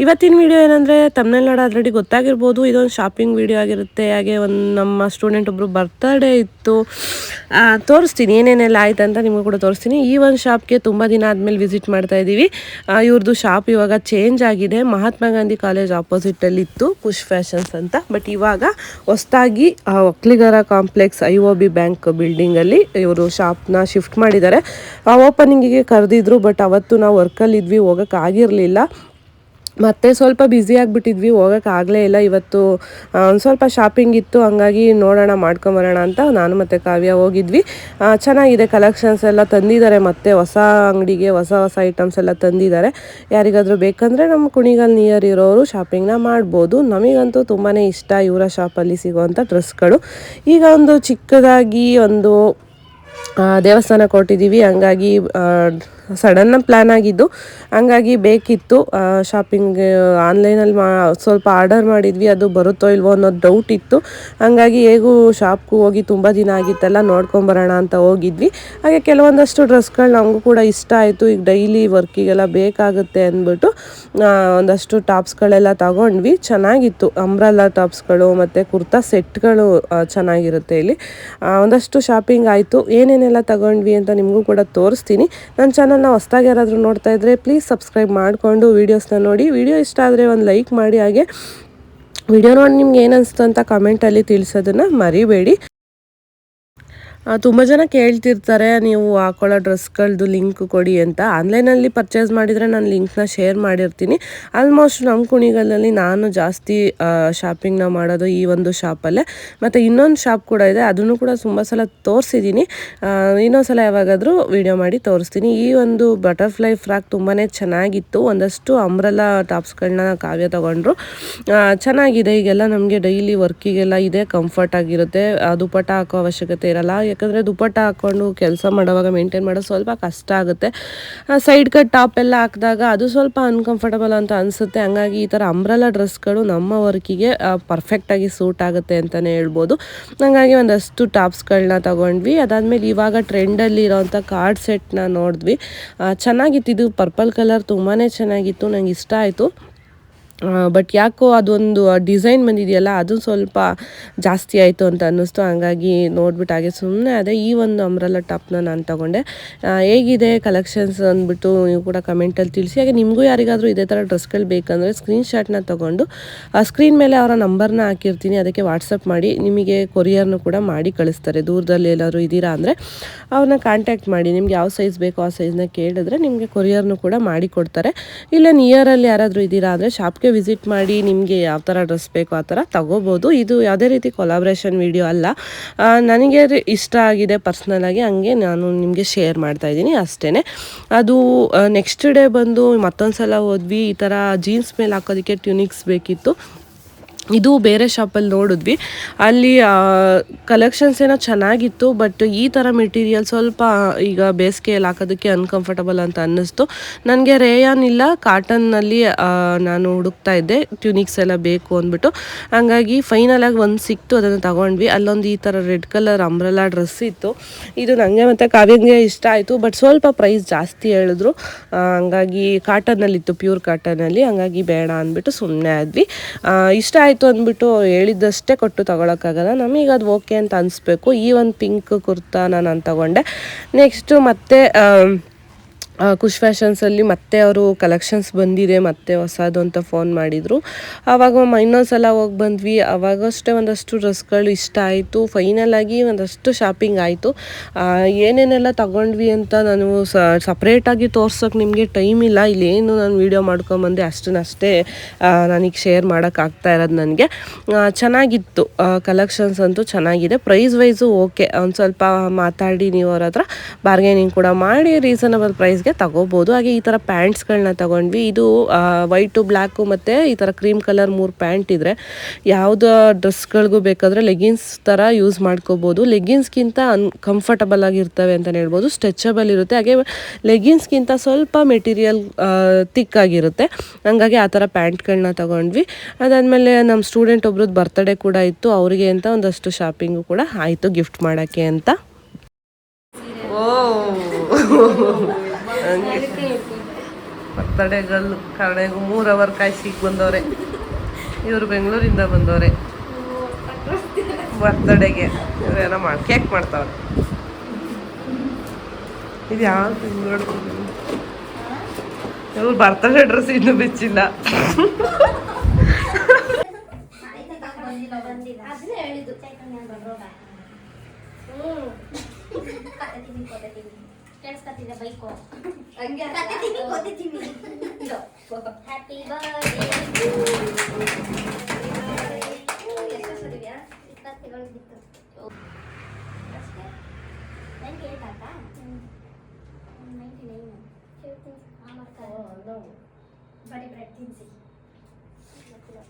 ಇವತ್ತಿನ ವಿಡಿಯೋ ಏನಂದರೆ ತಮಿಳ್ನಾಡು ಆಲ್ರೆಡಿ ಗೊತ್ತಾಗಿರ್ಬೋದು ಇದೊಂದು ಶಾಪಿಂಗ್ ವಿಡಿಯೋ ಆಗಿರುತ್ತೆ. ಹಾಗೆ ಒಂದು ನಮ್ಮ ಸ್ಟೂಡೆಂಟ್ ಒಬ್ಬರು ಬರ್ತಡೇ ಇತ್ತು. ತೋರಿಸ್ತೀನಿ ಏನೇನೆಲ್ಲ ಆಯ್ತು ಅಂತ ನಿಮಗೂ ಕೂಡ ತೋರಿಸ್ತೀನಿ. ಈ ಒಂದು ಶಾಪ್ಗೆ ತುಂಬ ದಿನ ಆದಮೇಲೆ ವಿಸಿಟ್ ಮಾಡ್ತಾ ಇದ್ದೀವಿ. ಆ, ಇವ್ರದ್ದು ಶಾಪ್ ಇವಾಗ ಚೇಂಜ್ ಆಗಿದೆ. ಮಹಾತ್ಮ ಗಾಂಧಿ ಕಾಲೇಜ್ ಆಪೋಸಿಟಲ್ಲಿ ಇತ್ತು ಖುಷ್ ಫ್ಯಾಷನ್ಸ್ ಅಂತ. ಬಟ್ ಇವಾಗ ಹೊಸದಾಗಿ ಆ, ಒಕ್ಲಿಗರ complex I O B bank ಬಿಲ್ಡಿಂಗಲ್ಲಿ ಇವರು ಶಾಪ್ನ ಶಿಫ್ಟ್ ಮಾಡಿದ್ದಾರೆ. ಓಪನಿಂಗಿಗೆ ಕರೆದಿದ್ರು ಬಟ್ ಅವತ್ತು ನಾವು ವರ್ಕಲ್ಲಿ ಇದ್ವಿ ಆಗಿರಲಿಲ್ಲ. ಮತ್ತೆ ಸ್ವಲ್ಪ ಬ್ಯುಸಿ ಆಗಿಬಿಟ್ಟಿದ್ವಿ ಹೋಗೋಕ್ಕಾಗಲೇ ಇಲ್ಲ. ಇವತ್ತು ಒಂದು ಸ್ವಲ್ಪ ಶಾಪಿಂಗ್ ಇತ್ತು, ಹಂಗಾಗಿ ನೋಡೋಣ ಮಾಡ್ಕೊಂಬರೋಣ ಅಂತ ನಾನು ಮತ್ತು ಕಾವ್ಯ ಹೋಗಿದ್ವಿ. ಚೆನ್ನಾಗಿದೆ ಕಲೆಕ್ಷನ್ಸ್ ಎಲ್ಲ ತಂದಿದ್ದಾರೆ ಮತ್ತೆ ಹೊಸ ಅಂಗಡಿಗೆ ಹೊಸ ಹೊಸ ಐಟಮ್ಸ್ ಎಲ್ಲ ತಂದಿದ್ದಾರೆ. ಯಾರಿಗಾದರೂ ಬೇಕಂದರೆ ನಮ್ಮ ಕುಣಿಗಲ್ ನಿಯರ್ ಇರೋರು ಶಾಪಿಂಗ್ನ ಮಾಡ್ಬೋದು. ನಮಗಂತೂ ತುಂಬಾ ಇಷ್ಟ ಇವರ ಶಾಪಲ್ಲಿ ಸಿಗುವಂಥ ಡ್ರೆಸ್ಗಳು ಈಗ ಒಂದು ಚಿಕ್ಕದಾಗಿ ಒಂದು ದೇವಸ್ಥಾನ ಕೊಟ್ಟಿದ್ದೀವಿ ಹಂಗಾಗಿ ಸಡನ್ನ ಪ್ಲ್ಯಾನ್ ಆಗಿದ್ದು. ಹಂಗಾಗಿ ಬೇಕಿತ್ತು ಶಾಪಿಂಗ್ ಆನ್ಲೈನಲ್ಲಿ ಮಾ, ಸ್ವಲ್ಪ ಆರ್ಡರ್ ಮಾಡಿದ್ವಿ, ಅದು ಬರುತ್ತೋ ಇಲ್ವೋ ಅನ್ನೋದು ಡೌಟ್ ಇತ್ತು. ಹಂಗಾಗಿ ಹೇಗೂ ಶಾಪ್ಗೂ ಹೋಗಿ ತುಂಬ ದಿನ ಆಗಿತ್ತಲ್ಲ ನೋಡ್ಕೊಂಬರೋಣ ಅಂತ ಹೋಗಿದ್ವಿ. ಹಾಗೆ ಕೆಲವೊಂದಷ್ಟು ಡ್ರೆಸ್ಗಳು ನಮಗೂ ಕೂಡ ಇಷ್ಟ ಆಯಿತು. ಈಗ ಡೈಲಿ ವರ್ಕಿಗೆಲ್ಲ ಬೇಕಾಗುತ್ತೆ ಅಂದ್ಬಿಟ್ಟು ಒಂದಷ್ಟು ಟಾಪ್ಸ್ಗಳೆಲ್ಲ ತಗೊಂಡ್ವಿ. ಚೆನ್ನಾಗಿತ್ತು. ಅಂಬ್ರಲ್ಲ ಟಾಪ್ಸ್ಗಳು ಮತ್ತು ಕುರ್ತಾ ಸೆಟ್ಗಳು ಚೆನ್ನಾಗಿರುತ್ತೆ ಇಲ್ಲಿ. ಒಂದಷ್ಟು ಶಾಪಿಂಗ್ ಆಯಿತು. ಏನೇನೆಲ್ಲ ತಗೊಂಡ್ವಿ ಅಂತ ನಿಮಗೂ ಕೂಡ ತೋರಿಸ್ತೀನಿ. ನನ್ನ ಚಾನಲ್ನ ಹೊಸ್ದಾಗಿ ಯಾರಾದರೂ ನೋಡ್ತಾ ಇದ್ದರೆ ಪ್ಲೀಸ್ ಸಬ್ಸ್ಕ್ರೈಬ್ ಮಾಡಿಕೊಂಡು ವೀಡಿಯೋಸ್ನ ನೋಡಿ. ವಿಡಿಯೋ ಇಷ್ಟ ಆದರೆ ಒಂದು ಲೈಕ್ ಮಾಡಿ ಹಾಗೆ. ವಿಡಿಯೋ ನೋಡಿ ನಿಮ್ಗೆ ಏನು ಅನಿಸ್ತು ಅಂತ ಕಮೆಂಟಲ್ಲಿ ತಿಳಿಸೋದನ್ನು ಮರಿಬೇಡಿ. ತುಂಬ ಜನ ಕೇಳ್ತಿರ್ತಾರೆ ನೀವು ಹಾಕೊಳ್ಳೋ ಡ್ರೆಸ್ಗಳದ್ದು ಲಿಂಕ್ ಕೊಡಿ ಅಂತ. ಆನ್ಲೈನಲ್ಲಿ ಪರ್ಚೇಸ್ ಮಾಡಿದರೆ ನಾನು ಲಿಂಕ್ನ ಶೇರ್ ಮಾಡಿರ್ತೀನಿ. ಆಲ್ಮೋಸ್ಟ್ ನಮ್ಮ ಕುಣಿಗಲಲ್ಲಿ ನಾನು ಜಾಸ್ತಿ ಶಾಪಿಂಗ್ನ ಮಾಡೋದು ಈ ಒಂದು ಶಾಪಲ್ಲೇ. ಮತ್ತು ಇನ್ನೊಂದು ಶಾಪ್ ಕೂಡ ಇದೆ ಅದನ್ನು ಕೂಡ ತುಂಬ ಸಲ ತೋರಿಸಿದ್ದೀನಿ. ಇನ್ನೊಂದು ಸಲ ಯಾವಾಗಾದರೂ ವಿಡಿಯೋ ಮಾಡಿ ತೋರಿಸ್ತೀನಿ. ಈ ಒಂದು ಬಟರ್ಫ್ಲೈ ಫ್ರಾಕ್ ತುಂಬಾ ಚೆನ್ನಾಗಿತ್ತು. ಒಂದಷ್ಟು ಅಂಬ್ರಲ್ಲ ಟಾಪ್ಸ್ಗಳನ್ನ ಕಾವ್ಯ ತಗೊಂಡ್ರು. ಚೆನ್ನಾಗಿದೆ. ಈಗೆಲ್ಲ ನಮಗೆ ಡೈಲಿ ವರ್ಕಿಗೆಲ್ಲ ಇದೆ ಕಂಫರ್ಟ್ ಆಗಿರುತ್ತೆ. ಆ, ದುಪಟ್ಟ ಹಾಕೋ ಅವಶ್ಯಕತೆ ಇರಲ್ಲ. ಯಾಕಂದರೆ ದುಪ್ಪಟ್ಟ ಹಾಕ್ಕೊಂಡು ಕೆಲಸ ಮಾಡೋವಾಗ ಮೇಂಟೈನ್ ಮಾಡೋದು ಸ್ವಲ್ಪ ಕಷ್ಟ ಆಗುತ್ತೆ. ಸೈಡ್ ಕಟ್ ಟಾಪ್ ಎಲ್ಲ ಹಾಕಿದಾಗ ಅದು ಸ್ವಲ್ಪ ಅನ್ಕಂಫರ್ಟಬಲ್ ಅಂತ ಅನಿಸುತ್ತೆ. ಹಂಗಾಗಿ ಈ ಥರ ಅಂಬ್ರಲ ಡ್ರೆಸ್ಗಳು ನಮ್ಮ ವರ್ಕಿಗೆ ಪರ್ಫೆಕ್ಟಾಗಿ ಸೂಟ್ ಆಗುತ್ತೆ ಅಂತಲೇ ಹೇಳ್ಬೋದು. ಹಂಗಾಗಿ ಒಂದಷ್ಟು ಟಾಪ್ಸ್ಗಳನ್ನ ತಗೊಂಡ್ವಿ. ಅದಾದಮೇಲೆ ಇವಾಗ ಟ್ರೆಂಡಲ್ಲಿ ಇರೋವಂಥ ಕಾರ್ಡ್ ಸೆಟ್ನ ನೋಡಿದ್ವಿ. ಚೆನ್ನಾಗಿತ್ತು. ಇದು ಪರ್ಪಲ್ ಕಲರ್ ತುಂಬಾ ಚೆನ್ನಾಗಿತ್ತು. ನಂಗೆ ಇಷ್ಟ ಆಯಿತು. ಬಟ್ ಯಾಕೋ ಅದೊಂದು ಡಿಸೈನ್ ಬಂದಿದೆಯಲ್ಲ, ಅದು ಸ್ವಲ್ಪ ಜಾಸ್ತಿ ಆಯಿತು ಅಂತ ಅನ್ನಿಸ್ತು. ಹಾಗಾಗಿ ನೋಡ್ಬಿಟ್ಟು ಹಾಗೆ ಸುಮ್ಮನೆ ಅದೇ ಈ ಒಂದು ಅಂಬ್ರಲ್ಲ ಟಾಪ್ನ ನಾನು ತಗೊಂಡೆ. ಹೇಗಿದೆ ಕಲೆಕ್ಷನ್ಸ್ ಅಂದ್ಬಿಟ್ಟು ನೀವು ಕೂಡ ಕಮೆಂಟಲ್ಲಿ ತಿಳಿಸಿ. ಹಾಗೆ ನಿಮಗೂ ಯಾರಿಗಾದರೂ ಇದೇ ಥರ ಡ್ರೆಸ್ಗಳು ಬೇಕಂದರೆ ಸ್ಕ್ರೀನ್ಶಾಟ್ನ ತೊಗೊಂಡು ಸ್ಕ್ರೀನ್ ಮೇಲೆ ಅವರ ನಂಬರ್ನ ಹಾಕಿರ್ತೀನಿ. ಅದಕ್ಕೆ ವಾಟ್ಸಪ್ ಮಾಡಿ, ನಿಮಗೆ ಕೊರಿಯರ್ನು ಕೂಡ ಮಾಡಿ ಕಳಿಸ್ತಾರೆ. ದೂರದಲ್ಲಿ ಎಲ್ಲಾದರೂ ಇದ್ದೀರಾ ಅಂದರೆ ಅವ್ರನ್ನ ಕಾಂಟ್ಯಾಕ್ಟ್ ಮಾಡಿ. ನಿಮ್ಗೆ ಯಾವ ಸೈಜ್ ಬೇಕೋ ಆ ಸೈಜ್ನ ಕೇಳಿದ್ರೆ ನಿಮಗೆ ಕೊರಿಯರ್ನು ಕೂಡ ಮಾಡಿ ಕೊಡ್ತಾರೆ. ಇಲ್ಲ ನಿಯರಲ್ಲಿ ಯಾರಾದರೂ ಇದ್ದೀರಾ ಅಂದರೆ ಶಾಪ್ಗೆ ವಿಸಿಟ್ ಮಾಡಿ ನಿಮಗೆ ಯಾವ ಥರ ಡ್ರೆಸ್ ಬೇಕೋ ಆ ಥರ ತಗೋಬೋದು. ಇದು ಯಾವುದೇ ರೀತಿ ಕೊಲಾಬ್ರೇಷನ್ ವಿಡಿಯೋ ಅಲ್ಲ. ನನಗೆ ಇಷ್ಟ ಆಗಿದೆ ಪರ್ಸ್ನಲಾಗಿ ಹಂಗೆ ನಾನು ನಿಮಗೆ ಶೇರ್ ಮಾಡ್ತಾ ಇದ್ದೀನಿ ಅಷ್ಟೇ ಅದು ನೆಕ್ಸ್ಟ್ ಡೇ ಬಂದು ಮತ್ತೊಂದು ಸಲ ಹೋದ್ವಿ. ಈ ಥರ ಜೀನ್ಸ್ ಮೇಲೆ ಹಾಕೋದಕ್ಕೆ ಟ್ಯೂನಿಕ್ಸ್ ಬೇಕಿತ್ತು. ಇದು ಬೇರೆ ಶಾಪಲ್ಲಿ ನೋಡಿದ್ವಿ. ಅಲ್ಲಿ ಕಲೆಕ್ಷನ್ಸ್ ಏನೋ ಚೆನ್ನಾಗಿತ್ತು ಬಟ್ ಈ ಥರ ಮೆಟೀರಿಯಲ್ ಸ್ವಲ್ಪ ಈಗ ಬೇಸಿಗೆಯಲ್ಲಿ ಹಾಕೋದಕ್ಕೆ ಅನ್ಕಂಫರ್ಟಬಲ್ ಅಂತ ಅನ್ನಿಸ್ತು. ನನಗೆ ರೇಯಾನ್ ಇಲ್ಲ ಕಾಟನ್ನಲ್ಲಿ ನಾನು ಹುಡುಕ್ತಾ ಇದ್ದೆ. ಟ್ಯೂನಿಕ್ಸ್ ಎಲ್ಲ ಬೇಕು ಅಂದ್ಬಿಟ್ಟು. ಹಂಗಾಗಿ ಫೈನಲಾಗಿ ಒಂದು ಸಿಕ್ತು, ಅದನ್ನು ತಗೊಂಡ್ವಿ. ಅಲ್ಲೊಂದು ಈ ಥರ ರೆಡ್ ಕಲರ್ ಅಂಬ್ರೆಲಾ ಡ್ರೆಸ್ ಇತ್ತು. ಇದು ನನಗೆ ಮತ್ತು ಕಾವ್ಯಂಗೆ ಇಷ್ಟ ಆಯಿತು ಬಟ್ ಸ್ವಲ್ಪ ಪ್ರೈಸ್ ಜಾಸ್ತಿ ಹೇಳಿದ್ರು. ಹಂಗಾಗಿ ಕಾಟನ್ನಲ್ಲಿತ್ತು ಪ್ಯೂರ್ ಕಾಟನಲ್ಲಿ ಹಂಗಾಗಿ ಬೇಡ ಅಂದ್ಬಿಟ್ಟು ಸುಮ್ಮನೆ ಆದ್ವಿ. ಇಷ್ಟ ಆಯಿತು. ಅಂದ್ಬಿಟ್ಟು ಹೇಳಿದ್ದಷ್ಟೇ ಕೊಟ್ಟು ತೊಗೊಳಕ್ಕಾಗಲ್ಲ. ನಮಗೆ ಅದು ಓಕೆ ಅಂತ ಅನಿಸ್ಬೇಕು. ಈ ಒಂದು ಪಿಂಕ್ ಕುರ್ತಾ ನಾನು ತಗೊಂಡೆ. ನೆಕ್ಸ್ಟು ಮತ್ತೆ ಖುಷ್ ಫ್ಯಾಷನ್ಸಲ್ಲಿ ಮತ್ತೆ ಅವರು ಕಲೆಕ್ಷನ್ಸ್ ಬಂದಿದೆ, ಮತ್ತೆ ಹೊಸದು ಅಂತ ಫೋನ್ ಮಾಡಿದರು. ಆವಾಗ ಇನ್ನೊಂದು ಸಲ ಹೋಗಿ ಬಂದ್ವಿ. ಅವಾಗಷ್ಟೇ ಒಂದಷ್ಟು ಡ್ರೆಸ್ಗಳು ಇಷ್ಟ ಆಯಿತು. ಫೈನಲ್ ಆಗಿ ಒಂದಷ್ಟು ಶಾಪಿಂಗ್ ಆಯಿತು. ಏನೇನೆಲ್ಲ ತಗೊಂಡ್ವಿ ಅಂತ ನಾನು ಸಪ್ರೇಟಾಗಿ ತೋರ್ಸೋಕೆ ನಿಮಗೆ ಟೈಮ್ ಇಲ್ಲ. ಇಲ್ಲಿ ಏನು ನಾನು ವೀಡಿಯೋ ಮಾಡ್ಕೊಂಬಂದೆ ಅಷ್ಟನ್ನಷ್ಟೇ ನನಗೆ ಶೇರ್ ಮಾಡೋಕ್ಕಾಗ್ತಾ ಇರೋದು ನನಗೆ. ಚೆನ್ನಾಗಿತ್ತು. ಕಲೆಕ್ಷನ್ಸ್ ಅಂತೂ ಚೆನ್ನಾಗಿದೆ. ಪ್ರೈಸ್ ವೈಸು ಓಕೆ ಒಂದು ಸ್ವಲ್ಪ ಮಾತಾಡಿ ನೀವು ಅವ್ರ ಹತ್ರ. ಬಾರ್ಗೇನಿಂಗ್ ಕೂಡ ಮಾಡಿ ರೀಸನಬಲ್ ಪ್ರೈಸ್ಗೆ ಐತೆ ತಗೋಬೋದು. ಹಾಗೆ ಈ ಥರ ಪ್ಯಾಂಟ್ಸ್ಗಳನ್ನ ತಗೊಂಡ್ವಿ. ಇದು ವೈಟು ಬ್ಲ್ಯಾಕು ಮತ್ತು ಈ ಥರ ಕ್ರೀಮ್ ಕಲರ್ ಮೂರು ಪ್ಯಾಂಟ್ ಇದ್ದರೆ ಯಾವುದೋ ಡ್ರೆಸ್ಗಳಿಗೂ ಬೇಕಾದರೆ ಲೆಗಿನ್ಸ್ ಥರ ಯೂಸ್ ಮಾಡ್ಕೋಬೋದು. ಲೆಗಿನ್ಸ್ಗಿಂತ ಅನ್ ಕಂಫರ್ಟಬಲ್ ಆಗಿರ್ತವೆ ಅಂತಲೇ ಹೇಳ್ಬೋದು. ಸ್ಟ್ರೆಚಬಲ್ ಇರುತ್ತೆ. ಹಾಗೆ ಲೆಗಿನ್ಸ್ಗಿಂತ ಸ್ವಲ್ಪ ಮೆಟೀರಿಯಲ್ ತಿಕ್ ಆಗಿರುತ್ತೆ. ಹಂಗಾಗಿ ಆ ಥರ ಪ್ಯಾಂಟ್ಗಳನ್ನ ತಗೊಂಡ್ವಿ. ಅದಾದಮೇಲೆ ನಮ್ಮ ಸ್ಟೂಡೆಂಟ್ ಒಬ್ರದ್ದು ಬರ್ತಡೇ ಕೂಡ ಇತ್ತು. ಅವರಿಗೆ ಅಂತ ಒಂದಷ್ಟು ಶಾಪಿಂಗು ಕೂಡ ಆಯಿತು ಗಿಫ್ಟ್ ಮಾಡೋಕ್ಕೆ ಅಂತ. ಓ. ಬರ್ತಡೇಗಳು ಕಡೆಗೂ ಮೂರು ಅವರ್ ಕಾಯಿಸಿಗೆ ಬಂದವ್ರೆ. ಇವರು ಬೆಂಗಳೂರಿಂದ ಬಂದವ್ರೆ. ಬರ್ತಡೇಗೆ ಇವರೆಲ್ಲ ಮಾಡಿ ಕೇಕ್ ಮಾಡ್ತಾವ್ರೆ. ಇದು ಯಾವ ತಿಂಗಳು ಇವ್ರು ಬರ್ತಡೇ ಡ್ರೆಸ್ ಇನ್ನೂ ಬಿಚ್ಚಿಲ್ಲ. ಅದನ್ನೇ ಹೇಳಿದ್ದು ಕೇಳಿಸ್ಕೊತಿದ್ದೆ ಬೈಕು ಹ್ಯಾಪಿ ಬರ್ಡೇ ಇಪ್ಪತ್ತೇಳು ಬಿತ್ತು ನೈಂಟಿ ಏಟ್ ಆಯ್ತಾ ನೈಂಟಿ ನೈನ್ ಬರೀ ಬ್ರೆಡ್ ತಿನ್ಸಿ ಗೊತ್ತಿಲ್ಲ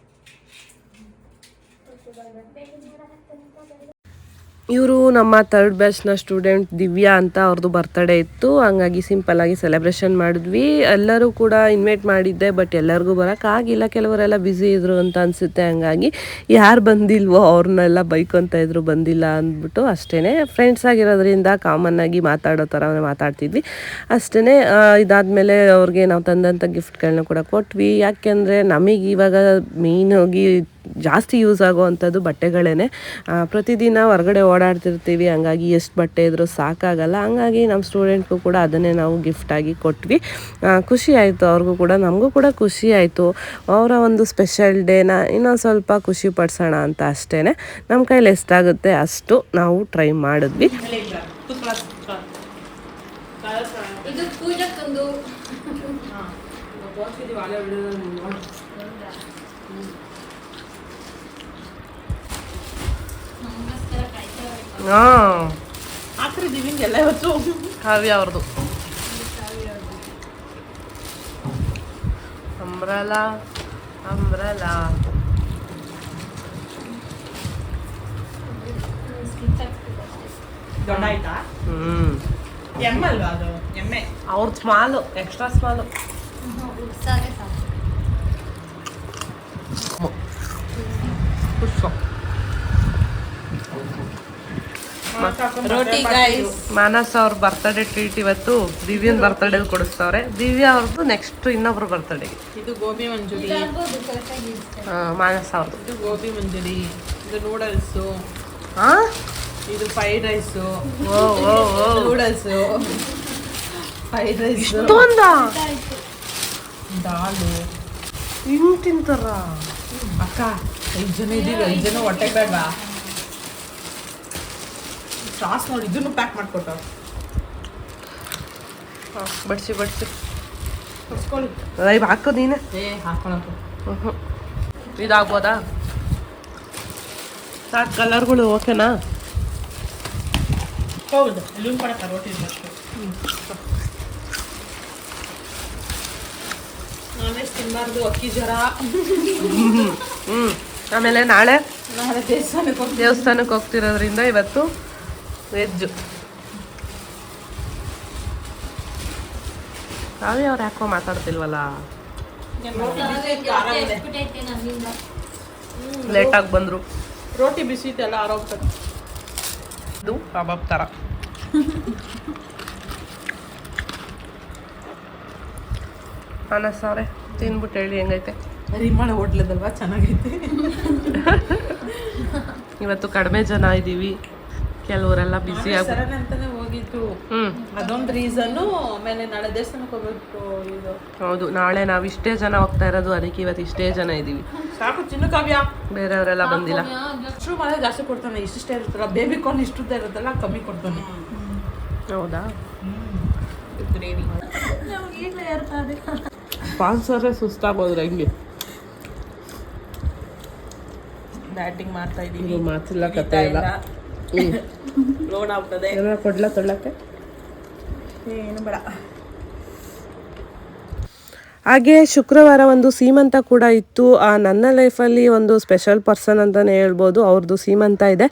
ಇವರು ನಮ್ಮ ತರ್ಡ್ ಬ್ಯಾಚ್ನ ಸ್ಟೂಡೆಂಟ್ ದಿವ್ಯಾ ಅಂತ ಅವ್ರದ್ದು ಬರ್ತ್ಡೇ ಇತ್ತು. ಹಂಗಾಗಿ ಸಿಂಪಲ್ ಆಗಿ ಸೆಲೆಬ್ರೇಷನ್ ಮಾಡಿದ್ವಿ. ಎಲ್ಲರೂ ಕೂಡ ಇನ್ವೈಟ್ ಮಾಡಿದ್ದೆ ಬಟ್ ಎಲ್ಲರಿಗೂ ಬರೋಕ್ಕಾಗಿಲ್ಲ ಕೆಲವರೆಲ್ಲ ಬ್ಯುಸಿ ಇದ್ರು ಅಂತ ಅನಿಸುತ್ತೆ. ಹಂಗಾಗಿ ಯಾರು ಬಂದಿಲ್ವೋ ಅವ್ರನ್ನೆಲ್ಲ ಬೈಕೊಂತ ಇದ್ರು, ಬಂದಿಲ್ಲ ಅಂದ್ಬಿಟ್ಟು ಅಷ್ಟೇ ಫ್ರೆಂಡ್ಸ್ ಆಗಿರೋದ್ರಿಂದ ಕಾಮನ್ ಆಗಿ ಮಾತಾಡೋ ಥರ ಮಾತಾಡ್ತಿದ್ವಿ. ಅಷ್ಟೇ ಇದಾದಮೇಲೆ ಅವ್ರಿಗೆ ನಾವು ತಂದಂಥ ಗಿಫ್ಟ್ಗಳನ್ನ ಕೂಡ ಕೊಟ್ವಿ. ಯಾಕೆಂದರೆ ನಮಗೆ ಇವಾಗ ಮೇಯ್ನಾಗಿ ಜಾಸ್ತಿ ಯೂಸ್ ಆಗುವಂಥದ್ದು ಬಟ್ಟೆಗಳೇ ಪ್ರತಿದಿನ ಹೊರಗಡೆ ಓಡಾಡ್ತಿರ್ತೀವಿ ಹಂಗಾಗಿ ಎಷ್ಟು ಬಟ್ಟೆ ಇದ್ರೂ ಸಾಕಾಗಲ್ಲ. ಹಂಗಾಗಿ ನಮ್ಮ ಸ್ಟೂಡೆಂಟ್ಗೂ ಕೂಡ ಅದನ್ನೇ ನಾವು ಗಿಫ್ಟಾಗಿ ಕೊಟ್ವಿ. ಖುಷಿ ಆಯಿತು ಅವ್ರಿಗೂ ಕೂಡ ನಮಗೂ ಕೂಡ ಖುಷಿ ಆಯಿತು. ಅವರ ಒಂದು ಸ್ಪೆಷಲ್ ಡೇನ ಇನ್ನೊಂದು ಸ್ವಲ್ಪ ಖುಷಿ ಪಡಿಸೋಣ ಅಂತ ಅಷ್ಟೇ ನಮ್ಮ ಕೈಲಿ ಎಷ್ಟಾಗುತ್ತೆ ಅಷ್ಟು ನಾವು ಟ್ರೈ ಮಾಡಿದ್ವಿ. ಹಾಂ. ಹಾಕ್ರಿದೀವಿ ಹಿಂಗೆಲ್ಲ ಇವತ್ತು ಕಾವ್ಯ ಅವ್ರದ್ದು ಅಂಬ್ರಲ ಅಂಬ್ರಲ. ದೊಡ್ಡ ಆಯ್ತಾ? ಹ್ಮ್. ಎಂ ಅಲ್ವಾ ಅದು? ಎಮ್ಮೆ. ಅವ್ರದ್ದು ಸ್ಮಾಲು ಎಕ್ಸ್ಟ್ರಾ ಸ್ಮಾಲು. ಸಾಕು. ಖುಷು ರೋಟಿ ಗಾಯ್ಸ್ ಮಾನಸ್ ಅವ್ರ ಬರ್ತ್ಡೇ ಟ್ರೀಟ್ ಇವತ್ತು ದಿವ್ಯನ್ ಬರ್ತ್ಡೇ ಕೊಡಿಸ್ತವ್ರೆ. ದಿವ್ಯಾ ಅವ್ರದ್ದು ನೆಕ್ಸ್ಟ್ ಇನ್ನೊಬ್ರು ಬರ್ತ್ಡೇ ಇದು ಗೋಬಿ ಮಂಜೂರಿ. ಮಾನಸ್ ಅವ್ರದ್ದು. ಇದು ಗೋಬಿ ಮಂಜೂರಿ. ಇದು ನೂಡಲ್ಸು ಇದು ಫ್ರೈಡ್ ರೈಸು ಓ ಓ ಓ. ನೂಡಲ್ಸು ಫ್ರೈಡ್ ರೈಸ್ ಇಷ್ಟೊಂದ? ದಾಲು. ಹಿಂಗ್ ತಿಂತಾರ? ಅಕ್ಕ ಐದು ಜನ ಇದೀವಿ ಐದು ಜನ ಹೊಟ್ಟೆ ಬೇಡವಾ? ಸಾಸ್ ನೋಡಿ ಇದನ್ನು ಪ್ಯಾಕ್ ಮಾಡ್ಕೊಟ್ಟು. ಬಡಿಸಿ ಬಡಿಸಿ. ಬಡ್ಸ್ಕೊಳ್ಳಿ ಲೈವ್ ಹಾಕು ನೀನೆ? ಏ ಹಾಕೊಳಕು ಹ್ಮ್. ಇದಾಗ್ಬೋದಾ? ಸಾಕು ಕಲರ್ಗಳು ಓಕೆನಾ? ಹೌದು ಇಲ್ಲೂ ಕೂಡ ಕರೋಟಿ ತಿನ್ನಬಾರ್ದು ಅಕ್ಕಿ ಜ್ವರ. ಹ್ಞೂ ಆಮೇಲೆ ನಾಳೆ? ದೇವಸ್ಥಾನಕ್ಕೆ ಹೋಗ್ತಿರೋದ್ರಿಂದ ಇವತ್ತು? ವೆಜ್ಜು. ಕಾವ್ಯ ಅವ್ರು ಯಾಕೋ ಮಾತಾಡ್ತಿಲ್ವಲ್ಲ? ಲೇಟಾಗಿ ಬಂದರು. ರೋಟಿ ಬಿಸಿ ಇತ್ತಲ್ಲ ಆರೋಗ್ಯ ಇದು ಕಬಾಬ್ ಥರ ಅನ್ನ ಸಾರೆ ತಿನ್ಬಿಟ್ಟು ಹೇಳಿ ಹೆಂಗೈತೆ? ರಿಮಾಳ ಹೋಟ್ಲದಲ್ವಾ? ಚೆನ್ನಾಗೈತೆ. ಇವತ್ತು ಕಡಿಮೆ ಜನ ಇದ್ದೀವಿ ಕೆಲವರೆಲ್ಲ ಬಿಸಿ ಆಗಿ ಸರನ್ ಅಂತಾನೆ ಹೋಗಿದ್ದು. ಹ್ಞೂ ಅದೊಂದು ರೀಸನ್ನು ಆಮೇಲೆ ನಾಳೆ ದೇವಸ್ಥಾನಕ್ಕೆ ಹೋಗ್ಬೇಕು ಇದು. ಹೌದು ನಾಳೆ ನಾವು ಇಷ್ಟೇ ಜನ ಹೋಗ್ತಾ ಇರೋದು ಅದಕ್ಕೆ ಇವತ್ತು ಇಷ್ಟೇ ಜನ ಇದ್ದೀವಿ ಸಾಕು ಚಿನ್ನ ಕಾವ್ಯ. ಬೇರೆಯವರೆಲ್ಲ ಬಂದಿಲ್ಲ. ಅಷ್ಟು ಮಳೆ ಜಾಸ್ತಿ ಕೊಡ್ತಾನೆ ಇಷ್ಟಿಷ್ಟೇ ಇರುತ್ತಲ್ಲ ಬೇಬಿ ಕಾರ್ನ್ ಇಷ್ಟುದ್ದ ಇರುತ್ತಲ್ಲ ಕಮ್ಮಿ ಕೊಡ್ತಾನೆ. ಹೌದಾ? ಸ್ಪಾನ್ಸರೇ ಸುಸ್ತಾಗೋದ್ರೆ ಹೆಂಗೆ? ಬ್ಯಾಟಿಂಗ್ ಮಾಡ್ತಾ ಇದ್ದೀವಿ ಇದು ಮಾತಿಲ್ಲ ಕತೆ ಇಲ್ಲ. ಲೋಡ್ ಆಗ್ತದೆ ಕೊಡ್ಲ ತೊಳ್ಳಕ್ಕೆ? ಏನು ಬೇಡ. ಹಾಗೆ ಶುಕ್ರವಾರ ಒಂದು ಸೀಮಂತ ಕೂಡ ಇತ್ತು. ಆ, ನನ್ನ ಲೈಫಲ್ಲಿ ಒಂದು ಸ್ಪೆಷಲ್ ಪರ್ಸನ್ ಅಂತಲೇ ಹೇಳ್ಬೋದು. ಅವ್ರದ್ದು ಸೀಮಂತ ಇದೆ.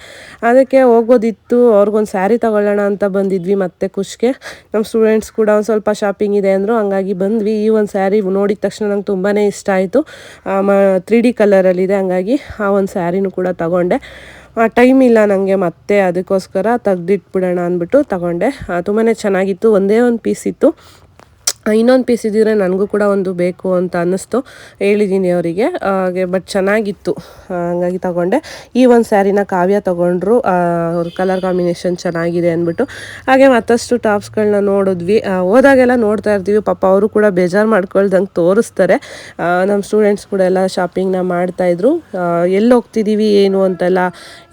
ಅದಕ್ಕೆ ಹೋಗೋದಿತ್ತು. ಅವ್ರಿಗೊಂದು ಸ್ಯಾರಿ ತಗೊಳ್ಳೋಣ ಅಂತ ಬಂದಿದ್ವಿ ಮತ್ತೆ ಖುಷ್ಗೆ. ನಮ್ಮ ಸ್ಟೂಡೆಂಟ್ಸ್ ಕೂಡ ಒಂದು ಸ್ವಲ್ಪ ಶಾಪಿಂಗ್ ಇದೆ ಅಂದರು. ಹಂಗಾಗಿ ಬಂದ್ವಿ. ಈ ಒಂದು ಸ್ಯಾರಿ ನೋಡಿದ ತಕ್ಷಣ ನಂಗೆ ತುಂಬಾ ಇಷ್ಟ ಆಯಿತು. ತ್ರೀ ಡಿ ಕಲರಲ್ಲಿದೆ ಹಂಗಾಗಿ ಆ ಒಂದು ಸ್ಯಾರಿನೂ ಕೂಡ ತಗೊಂಡೆ. ಟೈಮ್ ಇಲ್ಲ ನನಗೆ ಮತ್ತೆ ಅದಕ್ಕೋಸ್ಕರ ತೆಗ್ದಿಟ್ಬಿಡೋಣ ಅಂದ್ಬಿಟ್ಟು ತಗೊಂಡೆ. ತುಂಬಾ ಚೆನ್ನಾಗಿತ್ತು. ಒಂದೇ ಒಂದು ಪೀಸ್ ಇತ್ತು. ಇನ್ನೊಂದು ಪೀಸ್ ಇದ್ದಿದ್ರೆ ನನಗೂ ಕೂಡ ಒಂದು ಬೇಕು ಅಂತ ಅನ್ನಿಸ್ತು. ಹೇಳಿದ್ದೀನಿ ಅವರಿಗೆ. ಹಾಗೆ ಬಟ್ ಚೆನ್ನಾಗಿತ್ತು. ಹಂಗಾಗಿ ತಗೊಂಡೆ. ಈ ಒಂದು ಸ್ಯಾರಿನ ಕಾವ್ಯ ತಗೊಂಡ್ರು. ಅವ್ರ ಕಲರ್ ಕಾಂಬಿನೇಷನ್ ಚೆನ್ನಾಗಿದೆ ಅಂದ್ಬಿಟ್ಟು. ಹಾಗೆ ಮತ್ತಷ್ಟು ಟಾಪ್ಸ್ಗಳನ್ನ ನೋಡಿದ್ವಿ. ಹೋದಾಗೆಲ್ಲ ನೋಡ್ತಾ ಇರ್ತೀವಿ. ಪಾಪ ಅವರು ಕೂಡ ಬೇಜಾರು ಮಾಡ್ಕೊಳ್ದಂಗೆ ತೋರಿಸ್ತಾರೆ. ನಮ್ಮ ಸ್ಟೂಡೆಂಟ್ಸ್ ಕೂಡ ಎಲ್ಲ ಶಾಪಿಂಗ್ನ ಮಾಡ್ತಾಯಿದ್ರು ಎಲ್ಲಿ ಹೋಗ್ತಿದ್ದೀವಿ ಏನು ಅಂತೆಲ್ಲ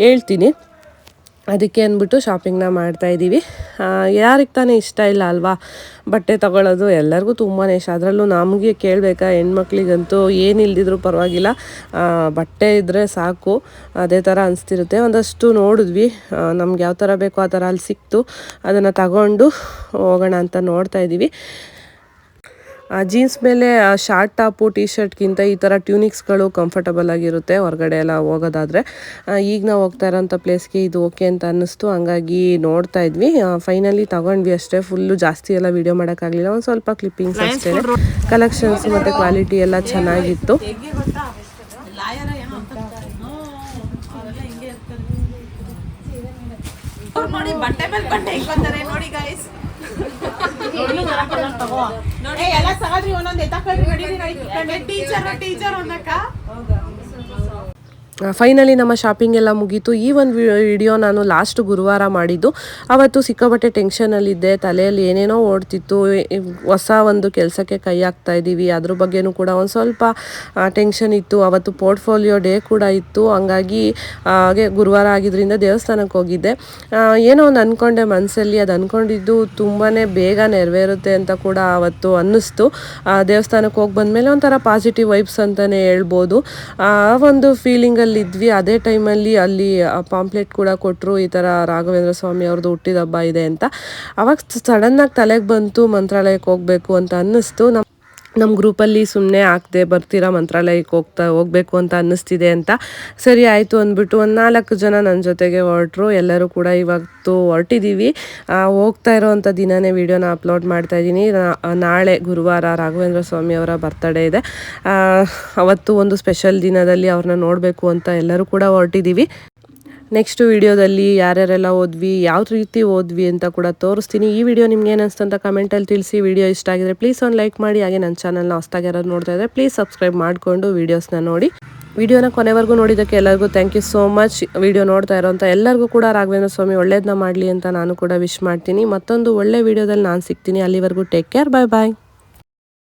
ಹೇಳ್ತೀನಿ. ಅದಕ್ಕೆ ಅಂದ್ಬಿಟ್ಟು ಶಾಪಿಂಗ್ನ ಮಾಡ್ತಾ ಇದ್ದೀವಿ. ಯಾರಿಗೆ ತಾನೇ ಇಷ್ಟ ಇಲ್ಲ ಅಲ್ವಾ? ಬಟ್ಟೆ ತಗೊಳ್ಳೋದು ಎಲ್ಲರಿಗೂ ತುಂಬಾ ಇಷ್ಟ. ಅದರಲ್ಲೂ ನಮಗೆ ಕೇಳಬೇಕಾ ಹೆಣ್ಮಕ್ಳಿಗಂತೂ ಇಲ್ದಿದ್ರು ಪರವಾಗಿಲ್ಲ. ಬಟ್ಟೆ ಇದ್ದರೆ ಸಾಕು. ಅದೇ ಥರ ಅನಿಸ್ತಿರುತ್ತೆ. ಒಂದಷ್ಟು ನೋಡಿದ್ವಿ. ನಮ್ಗೆ ಯಾವ ಥರ ಬೇಕೋ ಆ ಥರ ಅಲ್ಲಿ ಸಿಕ್ತು. ಅದನ್ನು ತಗೊಂಡು ಹೋಗೋಣ ಅಂತ ನೋಡ್ತಾ ಇದ್ದೀವಿ. ಜೀನ್ಸ್ ಮೇಲೆ ಶಾರ್ಟ್ ಟಾಪು ಟಿ ಶರ್ಟ್ಗಿಂತ ಈ ಥರ ಟ್ಯೂನಿಕ್ಸ್ಗಳು ಕಂಫರ್ಟಬಲ್ ಆಗಿರುತ್ತೆ ಹೊರಗಡೆ ಎಲ್ಲ ಹೋಗೋದಾದರೆ. ಈಗ ನಾವು ಹೋಗ್ತಾ ಇರೋಂಥ ಪ್ಲೇಸ್ಗೆ ಇದು ಓಕೆ ಅಂತ ಅನ್ನಿಸ್ತು. ಹಂಗಾಗಿ ನೋಡ್ತಾ ಇದ್ವಿ. ಫೈನಲಿ ತಗೊಂಡ್ವಿ ಅಷ್ಟೇ. ಫುಲ್ಲು ಜಾಸ್ತಿ ಎಲ್ಲ ವೀಡಿಯೋ ಮಾಡೋಕ್ಕಾಗಲಿಲ್ಲ. ಒಂದು ಸ್ವಲ್ಪ ಕ್ಲಿಪ್ಪಿಂಗ್ಸ್ ಅಷ್ಟೇ ಕಲೆಕ್ಷನ್ಸ್ ಮತ್ತು ಕ್ವಾಲಿಟಿ ಎಲ್ಲ ಚೆನ್ನಾಗಿತ್ತು. ನೋಡಿ ಬಟ್ಟೆ ಮೇಲೆ ಬಟ್ಟೆ ಎಲ್ಲ ಒಂದೊಂದು ಟೀಚರ್ ಟೀಚರ್ ಒಂದಕ್ಕ. ಫೈನಲಿ ನಮ್ಮ ಶಾಪಿಂಗ್ ಎಲ್ಲ ಮುಗೀತು. ಈ ಒಂದು ವಿಡಿಯೋ ನಾನು ಲಾಸ್ಟ್ ಗುರುವಾರ ಮಾಡಿದ್ದು. ಅವತ್ತು ಸಿಕ್ಕಾಪಟ್ಟೆ ಟೆನ್ಷನಲ್ಲಿದ್ದೆ ತಲೆಯಲ್ಲಿ ಏನೇನೋ ಓಡ್ತಿತ್ತು. ಹೊಸ ಒಂದು ಕೆಲಸಕ್ಕೆ ಕೈ ಹಾಕ್ತಾ ಇದ್ದೀವಿ. ಅದ್ರ ಬಗ್ಗೆನೂ ಕೂಡ ಒಂದು ಸ್ವಲ್ಪ ಟೆನ್ಷನ್ ಇತ್ತು. ಅವತ್ತು ಪೋರ್ಟ್ಫೋಲಿಯೋ ಡೇ ಕೂಡ ಇತ್ತು. ಹಂಗಾಗಿ ಹಾಗೆ ಗುರುವಾರ ಆಗಿದ್ದರಿಂದ ದೇವಸ್ಥಾನಕ್ಕೆ ಹೋಗಿದ್ದೆ. ಏನೋ ಒಂದು ಅಂದ್ಕೊಂಡೆ ಮನಸ್ಸಲ್ಲಿ ಅದು ಅಂದ್ಕೊಂಡಿದ್ದು ತುಂಬಾ ಬೇಗ ನೆರವೇರುತ್ತೆ ಅಂತ ಕೂಡ ಅವತ್ತು ಅನ್ನಿಸ್ತು. ದೇವಸ್ಥಾನಕ್ಕೆ ಹೋಗಿ ಬಂದಮೇಲೆ ಒಂಥರ ಪಾಸಿಟಿವ್ ವೈಬ್ಸ್ ಅಂತಲೇ ಹೇಳ್ಬೋದು. ಆ ಒಂದು ಫೀಲಿಂಗಲ್ಲಿ ಇದ್ವಿ ಅದೇ ಟೈಮಲ್ಲಿ ಅಲ್ಲಿ ಪಾಂಪ್ಲೆಟ್ ಕೂಡ ಕೊಟ್ಟರು ಈ ಥರ ರಾಘವೇಂದ್ರ ಸ್ವಾಮಿ ಅವ್ರದ್ದು ಹುಟ್ಟಿದ ಹಬ್ಬ ಇದೆ ಅಂತ. ಅವಾಗ ಸಡನ್ನಾಗಿ ತಲೆಗೆ ಬಂತು, ಮಂತ್ರಾಲಯಕ್ಕೆ ಹೋಗಬೇಕು ಅಂತ ಅನ್ನಿಸ್ತು. ನಮ್ಮ ನಮ್ಮ ಗ್ರೂಪಲ್ಲಿ ಸುಮ್ಮನೆ ಹಾಕ್ದೆ ಬರ್ತೀರಾ ಮಂತ್ರಾಲಯಕ್ಕೆ ಹೋಗ್ತಾ ಹೋಗಬೇಕು ಅಂತ ಅನ್ನಿಸ್ತಿದೆ ಅಂತ. ಸರಿ ಆಯಿತು ಅಂದ್ಬಿಟ್ಟು ಒಂದು ನಾಲ್ಕು ಜನ ನನ್ನ ಜೊತೆಗೆ ಹೊರಟ್ರು. ಎಲ್ಲರೂ ಕೂಡ ಇವತ್ತು ಹೊರಟಿದ್ದೀವಿ ಹೋಗ್ತಾ ಇರೋವಂಥ ದಿನನೇ ವೀಡಿಯೋನ ಅಪ್ಲೋಡ್ ಮಾಡ್ತಾ ಇದ್ದೀನಿ. ನಾಳೆ ಗುರುವಾರ ರಾಘವೇಂದ್ರ ಸ್ವಾಮಿ ಅವರ ಬರ್ತಡೇ ಇದೆ. ಅವತ್ತು ಒಂದು ಸ್ಪೆಷಲ್ ದಿನದಲ್ಲಿ ಅವ್ರನ್ನ ನೋಡಬೇಕು ಅಂತ ಎಲ್ಲರೂ ಕೂಡ ಹೊರಟಿದ್ದೀವಿ ನೆಕ್ಸ್ಟ್ ವಿಡಿಯೋದಲ್ಲಿ ಯಾರ್ಯಾರೆಲ್ಲ ಓದ್ವಿ ಯಾವ ರೀತಿ ಓದ್ವಿ ಅಂತ ಕೂಡ ತೋರಿಸ್ತೀನಿ. ಈ ವಿಡಿಯೋ ನಿಮ್ಗೆ ಏನು ಅಂತ ಕಮೆಂಟಲ್ಲಿ ತಿಳಿಸಿ. ವಿಡಿಯೋ ಇಷ್ಟ ಆಗಿದ್ರೆ ಪ್ಲೀಸ್ ಒಂದು ಲೈಕ್ ಮಾಡಿ. ಹಾಗೆ ನನ್ನ ಚಾನಲ್ನ ಹೊಸ್ದಾಗಿ ಯಾರಾದ್ರು ನೋಡ್ತಾ ಇದ್ದರೆ ಪ್ಲೀಸ್ ಸಬ್ಸ್ಕ್ರೈಬ್ ಮಾಡಿಕೊಂಡು ವೀಡಿಯೋಸ್ನ ನೋಡಿ. ವಿಡಿಯೋನ ಕೊನೆವರೆಗೂ ನೋಡಿದ್ದಕ್ಕೆ ಎಲ್ಲರಿಗೂ thank you so much video ನೋಡ್ತಾ ಇರೋಂಥ ಎಲ್ಲರಿಗೂ ಕೂಡ ರಾಘವೇಂದ್ರ ಸ್ವಾಮಿ ಒಳ್ಳೇದನ್ನ ಮಾಡಲಿ ಅಂತ ನಾನು ಕೂಡ ವಿಶ್ ಮಾಡ್ತೀನಿ. ಮತ್ತೊಂದು ಒಳ್ಳೆ ವಿಡಿಯೋದಲ್ಲಿ ನಾನು ಸಿಗ್ತೀನಿ. ಅಲ್ಲಿವರೆಗೂ ಟೇಕ್ ಕೇರ್ ಬಾಯ್ ಬಾಯ್